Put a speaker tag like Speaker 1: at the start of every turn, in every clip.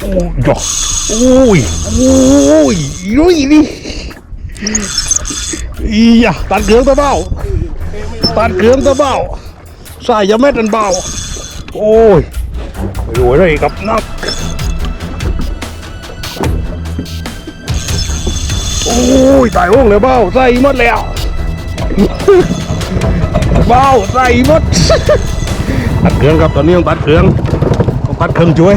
Speaker 1: โอ้ยจ้ะโอ้ยโอ้ยยุ้ยนี่อียะตัดเครื่องตะเบ้าตัดเครื่องตะเบ้าใส่ยาเม็ดอันเบาโอ้ยไม่รู้อะไรกับนักโอ้ยตายห้องเลยเบ้าใส่หมดแล้วเบ้าใส่หมดตัดเครื่องครับตอนนี้ต้องตัดเครื่องต้องตัดเครื่องช่วย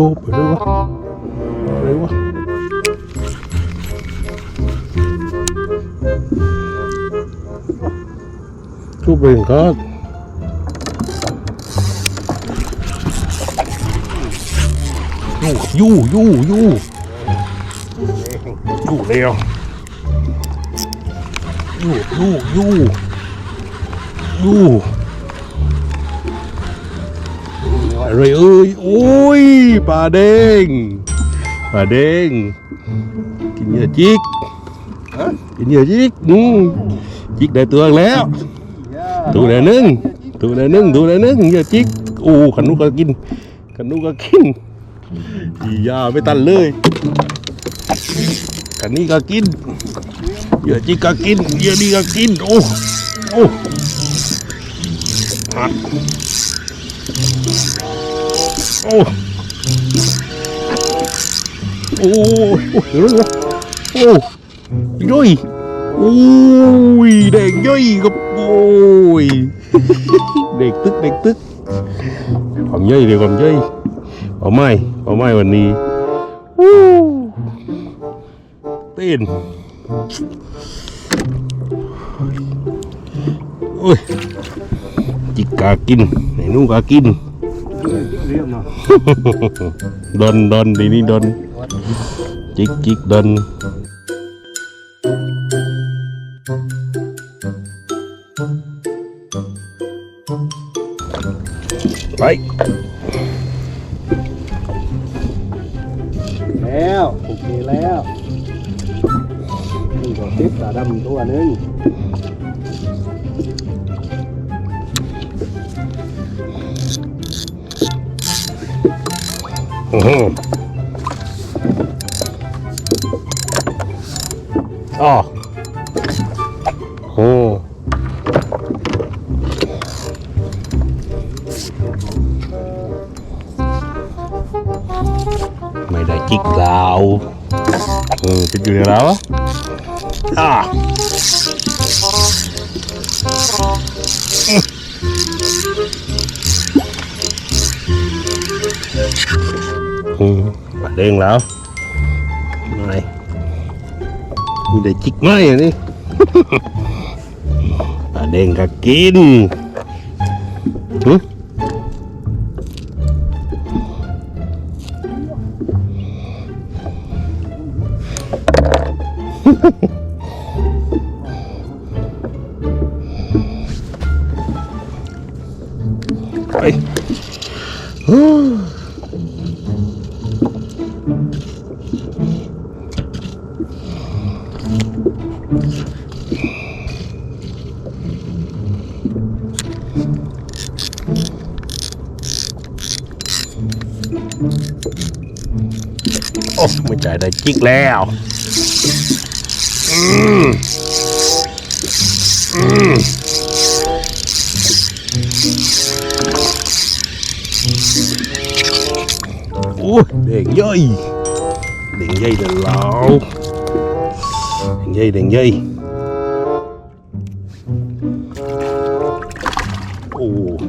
Speaker 1: ชบโชบโชบอะไรวะอะไรวะโชบเป็นครับยู่ยู่ยู่ยู่ยู่เร็วยู่ยู่ยู่ยู่ อะไรเอ้ยโอ้ยปลาเด้งปลาเด้งกินเหยื่อจิกกินเหยื่อจิกอืมจิกได้ตัวแล้วตัวละหนึ่งตัวละหนึ่งตัวละหนึ่งเหยื่อจิกโอ้ขันนุกก็กินขันนุกก็กินยาไม่ตันเลยขันนี้ก็กินเหยื่อจิกก็กินเหยื่อนี่ก็กินโอ้โอ้ หักโอ้โอ้ยโอ้ยเดี๋ยวนะโอ้ย่อยโอ้ยเด็กย่อย นุ่งกากินดนดนดีนี่ดนจิกจิกดนไป
Speaker 2: แล้วโอเคแล้วนี่ก็ติดตาดำตัวนึง
Speaker 1: ไม่ได้จิกเราเออติดอยู่ในเราอะอะอืมปลาเด้งแล้วไม่มีได้จิกไหมอันนี้ปลาเด้งก็กินหึ ไปฮู้โอ้ไม่ Ui, đèn dây. Đèn dây đèn lâu, Đèn dây, đèn dây. Ồ.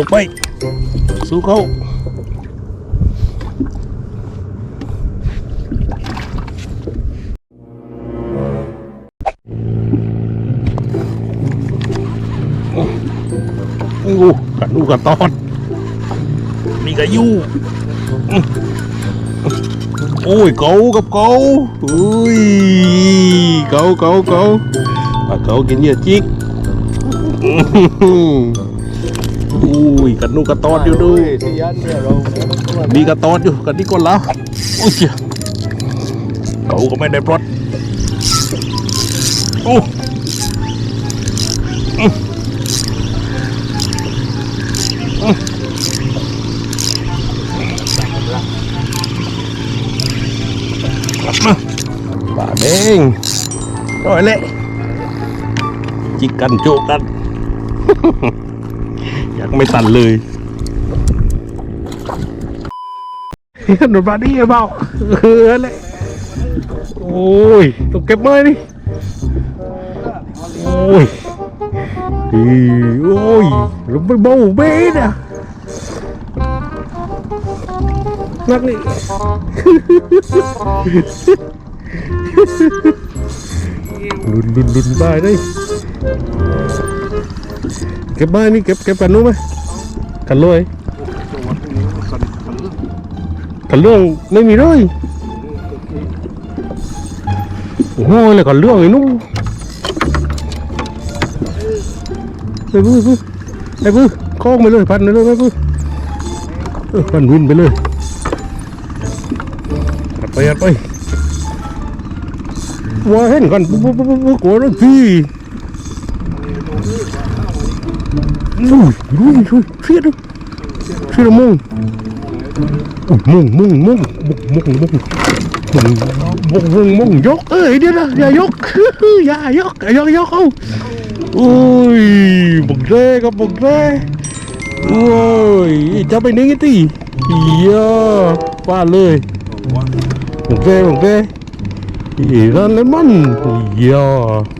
Speaker 1: chiếc một bay Xuống khâu Ô, cả nu cả ton Đi cả du Ôi, cậu gặp cậu Ui, cậu, cậu, cậu Và cậu kia như chiếc อุ้ยกันนูกระตอดอยู่ดู
Speaker 2: ที่ยันเนี่ยเรา
Speaker 1: มีกระตอดอยู่กันนี่ก่อนแล้วโอ้ยเจ้าเขาก็ไม่ได้ปลดโอ้อื้ออื้อมาป่าแดงร้อยเละจิกกันโจกกันอ ยากไม่ตันเลยหนุนบาดี้เปล่าเออเลยโอ้ยต้องเก็บไม้นี่โอ้ยอีโอ้ยลงไปเบาเบ้นะนักนี่ลุนลุนลุนไปเลย ก็บไม้นี่เก็บเก็บกันนู้ไหมกันลอยกันเรื่องไม่มีเลยโอ้โหเลยกันเรื่องไอ้นู้นไอ้บื้อบื้อไอ้บื้อคล้องไปเลยพันไปเลยไอ้บื้อเออพันวินไปเลยอัดไปอัดไปว่าเห็นกันปุ๊บปุ๊บปุ๊บปุ๊บกลัว อุ้ยดูดูวยเสียดเสียดมุ่งมุ่งมุ่งมุ่งบุกมุ่งมุกมุ่งมุกมุ่งมุ่งยกเอ้ยเดี๋ยวนะอย่ายกอย่ายกอย่ายกเอาอุ้ยบุกเร่กับบุกเร่โอ้ยจะไปนึงตีเยอะป้าเลยบุกเร่บุกเร่อีนั่นเลมันเยอะ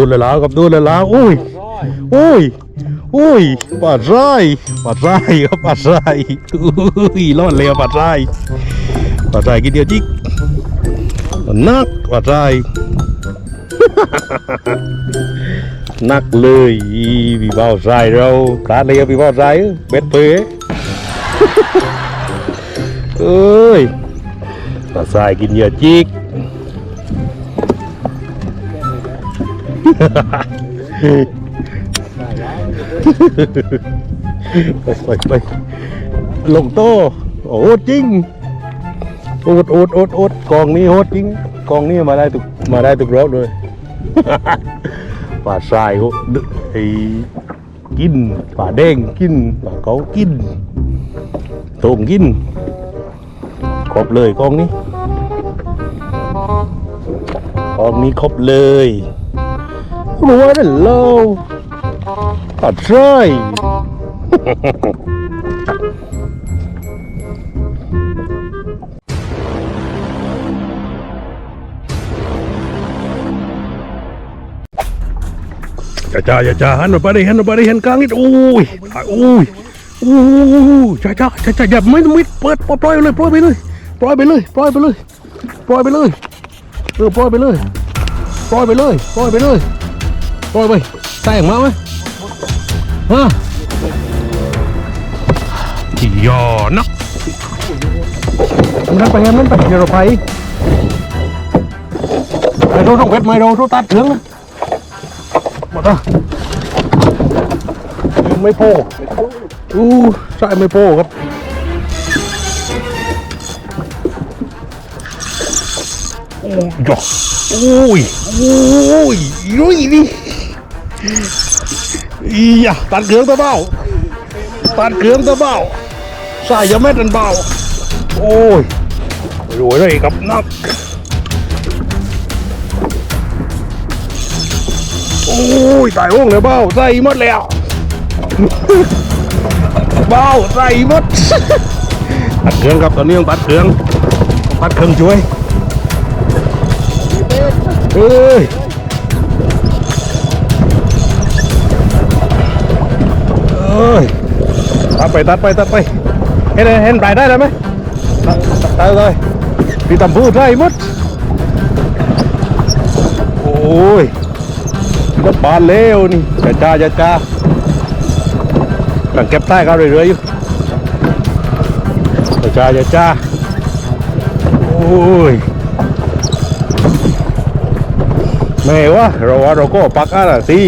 Speaker 1: ดูเลยแล้วกับดูเลยแล้วอุ้ย
Speaker 2: อุ้ย
Speaker 1: อุ้ยปลาไรปลาไรครับปลาไรอุ้ยรอดเลยครับปลาไรปลาไรกินเดียวจิกนักปลาไรนักเลยอีพี่เบาไรเราพลาดเลยครับพี่เบาไรเบ็ดเพเอ้ยปลาไรกินเยอะจิก ไปไปไปลงโตโอ้จริงโอดโอดโอดโอดกองนี้โหดจริงกองนี้มาได้ตุกมาได้ตุกรอบเลยป่าทรายโหดไอ้กินป่าแดงกินป่าเขากินโต่งกินครบเลยกองนี้กองนี้ครบเลย รู้ว่านั่นโลป่าทรายจ้าจ้าจ้าจ้าหันมาไปดิหันมาไปดิหันกลางนิดโอ้ยโอ้ยโอ้ยจ้าจ้าจ้าจ้าอย่าไม่ไม่เปิดปล่อยไปเลยปล่อยไปเลยปล่อยไปเลยปล่อยไปเลยปล่อยไปเลยเออปล่อยไปเลยปล่อยไปเลยปล่อยไปเลย ปล่อยไปแต่งมาไหมฮะจียอนักมันนั่นไปมันนั่นไปเดี๋ยวเราไปไปโทรส่งเพชรไม่โดนโทรตัดเครื่องนะหมดอะไม่โพอู้ใช่ไม่โพครับโอ้ยยอกโอ้ยโอ้ยยุ้ยนี่ อียะตัดเครื่องตะเบ้าตัดเครื่องตะเบ้าใส่ยาเม็ดอันเบาโอ้ยรวยเลยครับนักโอ้ยตายโอ่งเลยเบ้าใส่หมดแล้วเบ้าใส่หมดตัดเครื่องครับตอนนี้ต้องตัดเครื่องตัดเครื่องช่วยเอ้ย เอ้ยตัดไปตัดไปตัดไปเห็นเห็นปลายได้แล้วไหมตัดตัดเลยพี่ตำพูดได้หมดโอ้ยรถบานเร็วนี่จ้าจ้าจ้าจ้าตังเก็บใต้เขาเรื่อยๆอยู่จ้าจ้าจ้าจ้าโอ้ยแม่วะเราว่าเราก็ปักอะไรสิ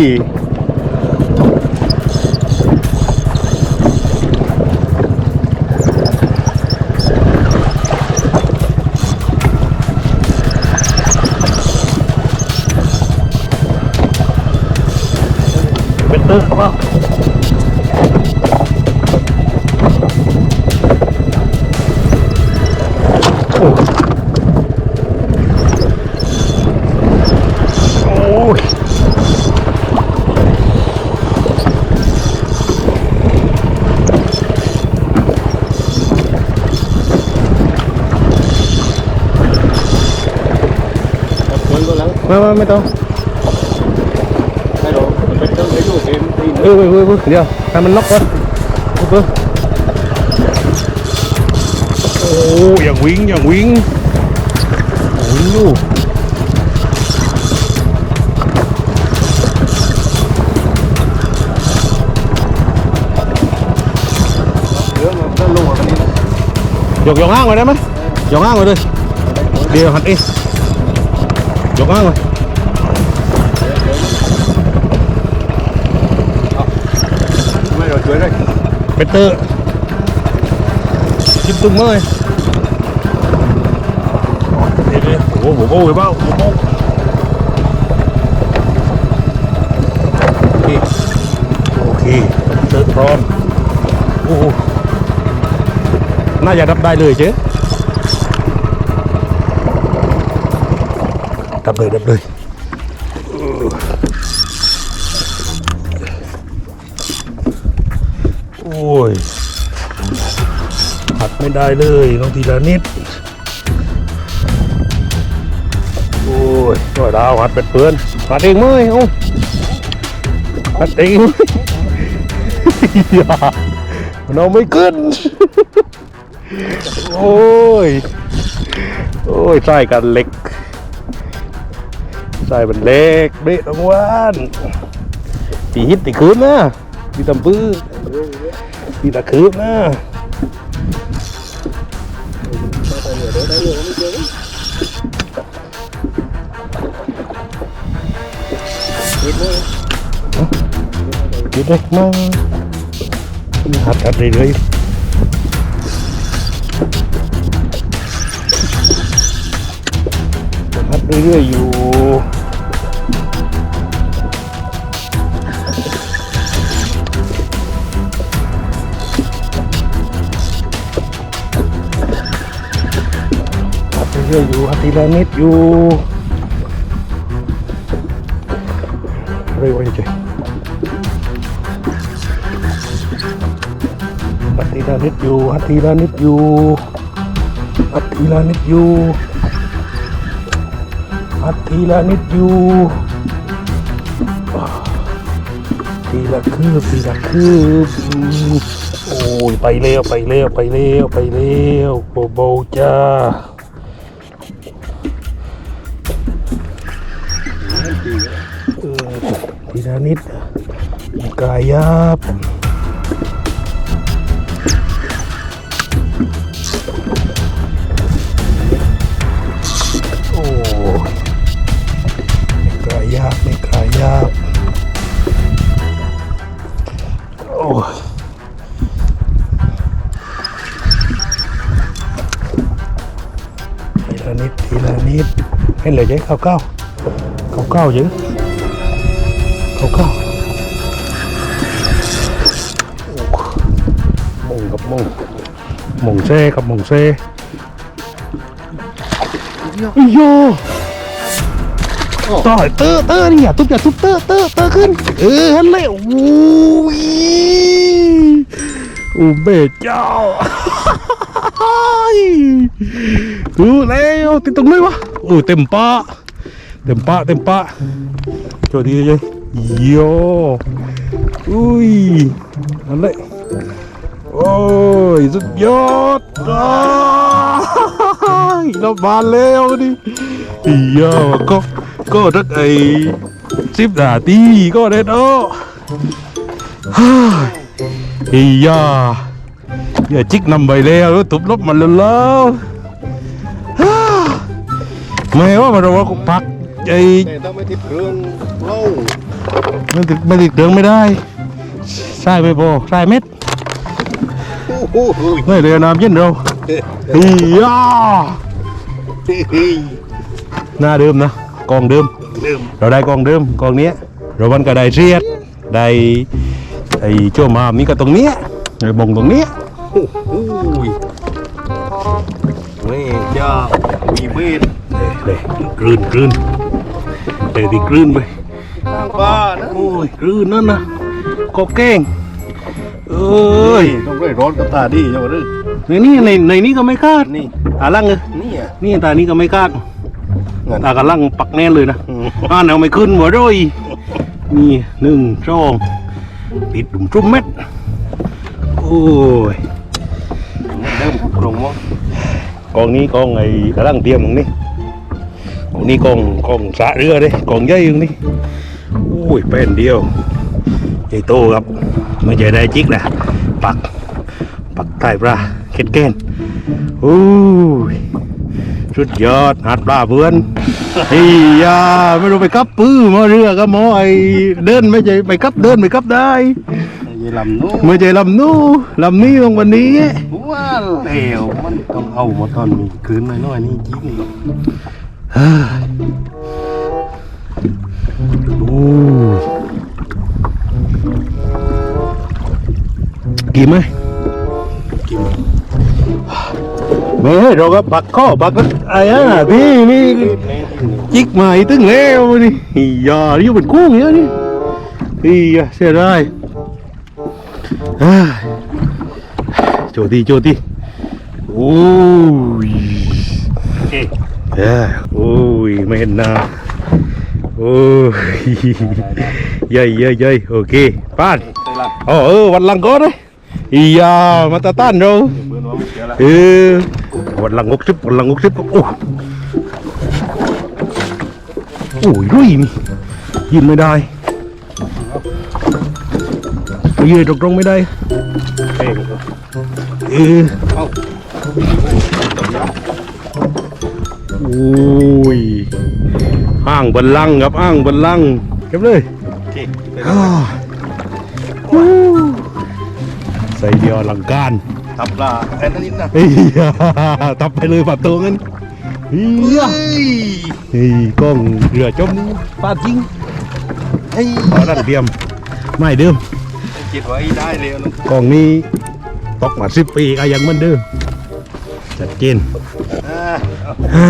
Speaker 1: เป็นตึ
Speaker 2: เกมตีน
Speaker 1: เออเออเออเดี๋ยวให้มันล็อกก่อนเออโอ้อ
Speaker 2: เป็
Speaker 1: ดเตอร์ชิมตุ้งเลยเดี๋ยวๆโอ้โหโอ้โหเบ้าโอ้โหโอเคโอเคเติร์พร้อมโอ้โหน่าจะรับได้เลยเจ๊ดับเลยดับเลย ได้เลยต้องทีละนิด โอ้ยก็ดาวหัดเป็นเพื่อนหัดเองมั้ยเอ้าหัดเองมั้ยอย่ามันเอาไม่ขึ้น โอ้ย โอ้ยใส่กันเล็กใส่มันเล็กเบ๊ะทั้งวันตีฮิตตีคืนนะตีตำปื้อตีตะคืนนะ Cái đất nó hạt hạt đi đi hạt đi đi dù hạt đi đi dù รื่อยๆอยู่ทีละนิดอยู่เรื่อยๆจ้ะอัตีละนิดอยู่อัตีละนิดอยู่อัตีละนิดอยู่อัตีลนิดอยู่ทีละคืบทีละคืบโอ้ยไปเร็วไปเร็วไปเร็วไปเร็วโบโบจ้า เออทีละนิดกายยับโอ้ไม่กายากไม่กายากโอ้ทีละนิดทีละนิดให้เหลือใจข้าวเก้า ข้าวเก้ายังข้าเก้าโอ้มงกับมงมงเซ่กับมงเซ่อ้โยต่อยเตอร์เตอร์นี่อย่าทุบอย่าทุบเตอร์เตอร์เตอร์ขึ้น เออฮันเลยโอ้ยอ้เบเจ้าดูแล้วติดตรงไหนวะโอ้เต็มปะ เต็มปะเต็มปะโจดีเลยโยอุ้ยอันเลยโอ้ยสุดยอดอ้าเรามาแล้วดิอียก็ก็ทักไอ้สิบนาทีก็ได้เนาะฮ่าอียาอย่าจิกนำไปแล้วตุบลบมันแล้วฮ่าไม่ว่ามันเราว่าพัก ไอ้
Speaker 2: แต่ต้องไม่ติดเครื่องเล่า
Speaker 1: ไม่ติดไม่ติดเครื่องไม่ได้ใช่ไม่พอใช่เม็ด
Speaker 2: โอ้โห
Speaker 1: ไม่เรือน้ำเย็นเราอียาหน้าเดิมนะกองเดิม
Speaker 2: เริ่ม
Speaker 1: เราได้กองเดิมกองเนี้ยเราวันก็ได้เรียดได้ไอ้โจ้มามีก็ตรงเนี้ยไอ้บงตรงเนี้ย
Speaker 2: โอ้โหเว้ยจ้ามีเม็ด
Speaker 1: เด้กลืนกลืน เด้ที่กลืนไป
Speaker 2: ทางบ้านนะ
Speaker 1: โอ้ยกลืนนั่นนะก็แกล้งเอ้ย
Speaker 2: ต้องได้ร้อนกับตาดีจังหวะนี้
Speaker 1: ในนี่ในในนี้ก็ไม่คาด
Speaker 2: นี่
Speaker 1: อาลังเลย
Speaker 2: นี่อะ
Speaker 1: นี่ตานี้ก็ไม่คาด
Speaker 2: งั้น
Speaker 1: ตากำลังปักแน่นเลยนะ
Speaker 2: อืม
Speaker 1: อ่าแนวไม่ขึ้นหัวด้วยนี่หนึ่งสองติดดุมจุ่มเม็ดโอ้ย
Speaker 2: เริ่มลงมั้ง
Speaker 1: กองนี้กองไอ้กำลังเตรียมตรงนี้กอง นี้กองกองสระเรือเด้กองใหญ่ตรงนี้โอ้ยแป้นเดียวใหญ่โตครับไม่ใช่ได้จิกนะปักปักใต้ปลาเข็ดแกนโอ้ยสุดยอดหัดปลาเพื่อนเฮียาไม่รู้ไปกับปื้อมาเรือกับหมอไอ้เดินไม่ใช่ไปกับเดินไปกับได้
Speaker 2: ยลำนู้น
Speaker 1: เมื่อใจลำนู้ลำนี้ลงวันนี้
Speaker 2: ว่าแล้วมันต้องเอามาตอนมีคืนน้อยๆนี่จริง
Speaker 1: เฮ้ยโอ้ย กินไหม
Speaker 2: กิน
Speaker 1: เฮ้ยเราก็ปักข้อปักก็ไอ้อะพี่นี่
Speaker 2: แม่ที่นี่
Speaker 1: จิกมาอีตึงแล้วนี่อีหยานี่อยู่เป็นกุ้งเยอะนี่อีหยาเสียดายเฮ้ยโจตีโจตีโอ้ย
Speaker 2: โอเค
Speaker 1: เอ้ยโอ้ ยไม่เห็นหน้าโอ้ยเย้ยเย้ยเย้ยโอเคป้าน
Speaker 2: ใส่ละ
Speaker 1: อ๋อเออวันหลังก็ได้อียามาตาต้านเรา
Speaker 2: เออ
Speaker 1: วันหลังหกสิบวันหลังหกสิบโอ้โอ้ยรุ่ยนี่ยืนไม่ได้ยืนตรงๆไม่ได้
Speaker 2: เพ่ง
Speaker 1: เออ
Speaker 2: อา
Speaker 1: โอ้ยอ้างบันลังก์ครับอ้างบันลังก์เก็บเลย
Speaker 2: โอเคไป
Speaker 1: อ้าวโอ้ใส่เดียวอลังการ
Speaker 2: ทับปลาแค่นั้นนิดนะ
Speaker 1: เฮ้ยตับไปเลยปัดตัวงั้นเฮีย
Speaker 2: เฮ้ย
Speaker 1: เฮ้ยกล้องเรือจมนี่ปาดจริง
Speaker 2: เฮ้ย
Speaker 1: ขอดันเทียมไม่เดิม
Speaker 2: คิดไว้ได้เลยนะ
Speaker 1: กล้องนี้ตกมาสิบปีก็ยังเหมือนเดิมชัดเจน
Speaker 2: อ่าเอา
Speaker 1: อ่า